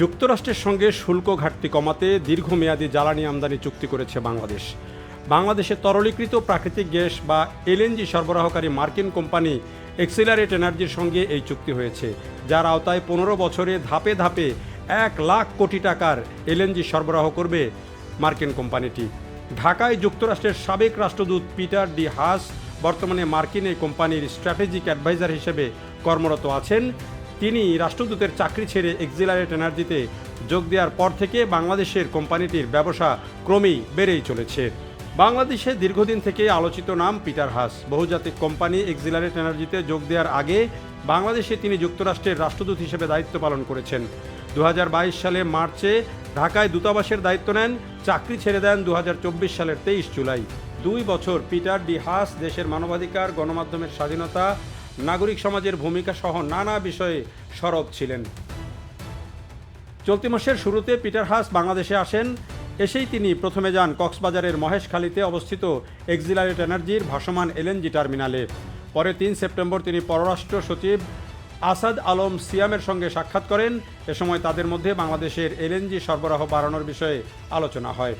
যুক্তরাষ্ট্রের সঙ্গে শুল্ক ঘাটতি কমাতে দীর্ঘমেয়াদী জ্বালানি আমদানি চুক্তি করেছে বাংলাদেশ। বাংলাদেশে তরলীকৃত প্রাকৃতিক গ্যাস বা এলএনজি সরবরাহকারী মার্কিন কোম্পানি এক্সিলারেট এনার্জির সঙ্গে এই চুক্তি হয়েছে, যার আওতায় পনেরো বছরে ধাপে ধাপে এক লাখ কোটি টাকার এলএনজি সরবরাহ করবে মার্কিন কোম্পানিটি। ঢাকায় যুক্তরাষ্ট্রের সাবেক রাষ্ট্রদূত পিটার ডি হাস বর্তমানে মার্কিন এই কোম্পানির স্ট্র্যাটেজিক অ্যাডভাইজার হিসেবে কর্মরত আছেন। তিনি রাষ্ট্রদূতের চাকরি ছেড়ে এক্সিলারেট এনার্জিতে যোগ দেওয়ার পর থেকে বাংলাদেশের কোম্পানিটির ব্যবসা ক্রমেই বেড়েই চলেছে। বাংলাদেশে দীর্ঘদিন থেকে আলোচিত নাম পিটার হাস। বহুজাতিক কোম্পানি এক্সিলারেট এনার্জিতে যোগ দেওয়ার আগে বাংলাদেশে তিনি যুক্তরাষ্ট্রের রাষ্ট্রদূত হিসেবে দায়িত্ব পালন করেছেন। দু সালে মার্চে ঢাকায় দূতাবাসের দায়িত্ব নেন, চাকরি ছেড়ে দেন দু হাজার চব্বিশ সালের তেইশ জুলাই। দুই বছর পিটার ডি হাস দেশের মানবাধিকার, গণমাধ্যমের স্বাধীনতা নাগরিক সমাজের ভূমিকা সহ নানা বিষয়ে সরব ছিলেন। চলতি মাসের শুরুতে পিটার হাস বাংলাদেশে আসেন। এসেই তিনি প্রথমে যান কক্সবাজারের মহেশখালীতে অবস্থিত এক্সিলারেট এনার্জির ভাসমান এলএনজি টার্মিনালে। পরে তিন সেপ্টেম্বর তিনি পররাষ্ট্র সচিব আসাদ আলম সিয়ামের সঙ্গে সাক্ষাৎ করেন। এ সময় তাদের মধ্যে বাংলাদেশের এলএনজি সরবরাহ বাড়ানোর বিষয়ে আলোচনা হয়।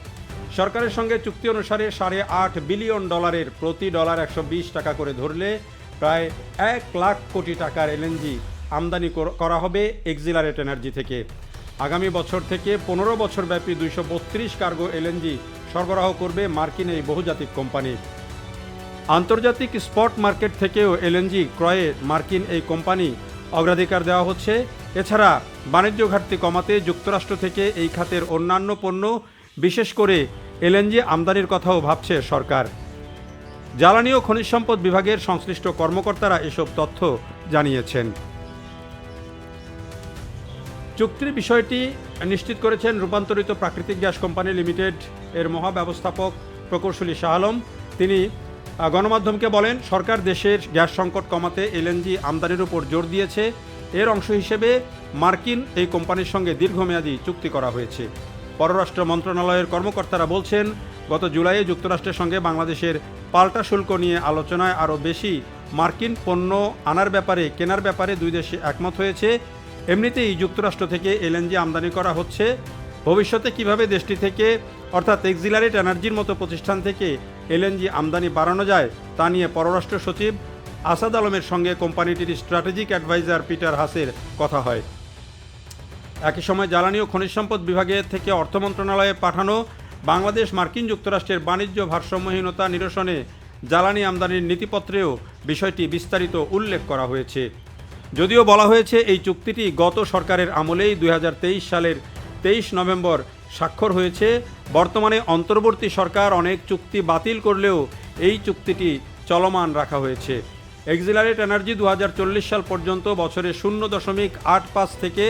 সরকারের সঙ্গে চুক্তি অনুসারে সাড়ে আট বিলিয়ন ডলারের প্রতি ডলার একশো বিশ টাকা করে ধরলে প্রায় এক লাখ কোটি টাকার এলএনজি আমদানি করা হবে এক্সিলারেট এনার্জি থেকে। আগামী বছর থেকে পনেরো বছর ব্যাপী দুইশো বত্রিশ কার্গো এলএনজি সরবরাহ করবে মার্কিন এই বহুজাতিক কোম্পানি। আন্তর্জাতিক স্পট মার্কেট থেকেও এলএনজি ক্রয়ে মার্কিন এই কোম্পানি অগ্রাধিকার দেওয়া হচ্ছে। এছাড়া বাণিজ্য ঘাটতি কমাতে যুক্তরাষ্ট্র থেকে এই খাতের অন্যান্য পণ্য বিশেষ করে এলএনজি আমদানির কথাও ভাবছে সরকার। জ্বালানি ও খনিজ সম্পদ বিভাগের সংশ্লিষ্ট কর্মকর্তারা এসব তথ্য জানিয়েছেন। চুক্তির বিষয়টি নিশ্চিত করেছেন রূপান্তরিত প্রাকৃতিক গ্যাস কোম্পানি লিমিটেড এর মহাব্যবস্থাপক প্রকৌশলী শাহ আলম। তিনি গণমাধ্যমকে বলেন, সরকার দেশের গ্যাস সংকট কমাতে এলএনজি আমদানির উপর জোর দিয়েছে। এর অংশ হিসেবে মার্কিন এই কোম্পানির সঙ্গে দীর্ঘমেয়াদী চুক্তি করা হয়েছে। পররাষ্ট্র মন্ত্রণালয়ের কর্মকর্তারা বলছেন, গত জুলাইয়ে যুক্তরাষ্ট্রের সঙ্গে বাংলাদেশের পাল্টা শুল্ক নিয়ে আলোচনায় আরও বেশি মার্কিন পণ্য আনার ব্যাপারে, কেনার ব্যাপারে দুই দেশে একমত হয়েছে। এমনিতেই যুক্তরাষ্ট্র থেকে এলএনজি আমদানি করা হচ্ছে। ভবিষ্যতে কীভাবে দেশটি থেকে, অর্থাৎ এক্সিলারেট এনার্জির মতো প্রতিষ্ঠান থেকে এলএনজি আমদানি বাড়ানো যায়, তা নিয়ে পররাষ্ট্র সচিব আসাদ আলমের সঙ্গে কোম্পানিটির স্ট্র্যাটেজিক অ্যাডভাইজার পিটার হাসের কথা হয়। একই সময় জ্বালানি ও খনিজ সম্পদ বিভাগের থেকে অর্থ মন্ত্রণালয়ে পাঠানো বাংলাদেশ মার্কিন যুক্তরাষ্ট্রের বাণিজ্য ভারসাম্যহীনতা নিরসনে জ্বালানি আমদানির নীতিপত্রেও বিষয়টি বিস্তারিত উল্লেখ করা হয়েছে। যদিও বলা হয়েছে, এই চুক্তিটি গত সরকারের আমলেই দু হাজার তেইশ সালের তেইশ নভেম্বর স্বাক্ষর হয়েছে। বর্তমানে অন্তর্বর্তী সরকার অনেক চুক্তি বাতিল করলেও এই চুক্তিটি চলমান রাখা হয়েছে। এক্সিলারেট এনার্জি দু হাজার চল্লিশ সাল পর্যন্ত বছরে শূন্য দশমিক আট পাঁচ থেকে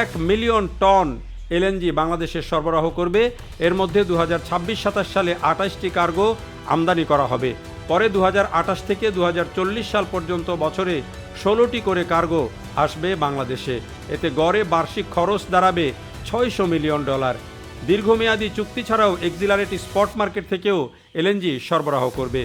এক মিলিয়ন টন এলএনজি বাংলাদেশে সরবরাহ করবে। এর মধ্যে দু হাজার সালে আঠাশটি কার্গো আমদানি করা হবে। পরে দু হাজার আঠাশ থেকে দু হাজার চল্লিশ সাল পর্যন্ত বছরে ষোলোটি করে কার্গো আসবে বাংলাদেশে। এতে গড়ে বার্ষিক খরচ দাঁড়াবে ছয়শো মিলিয়ন ডলার। দীর্ঘমেয়াদী চুক্তি ছাড়াও এক্সিলারেটি স্পট মার্কেট থেকেও এলএনজি সরবরাহ করবে।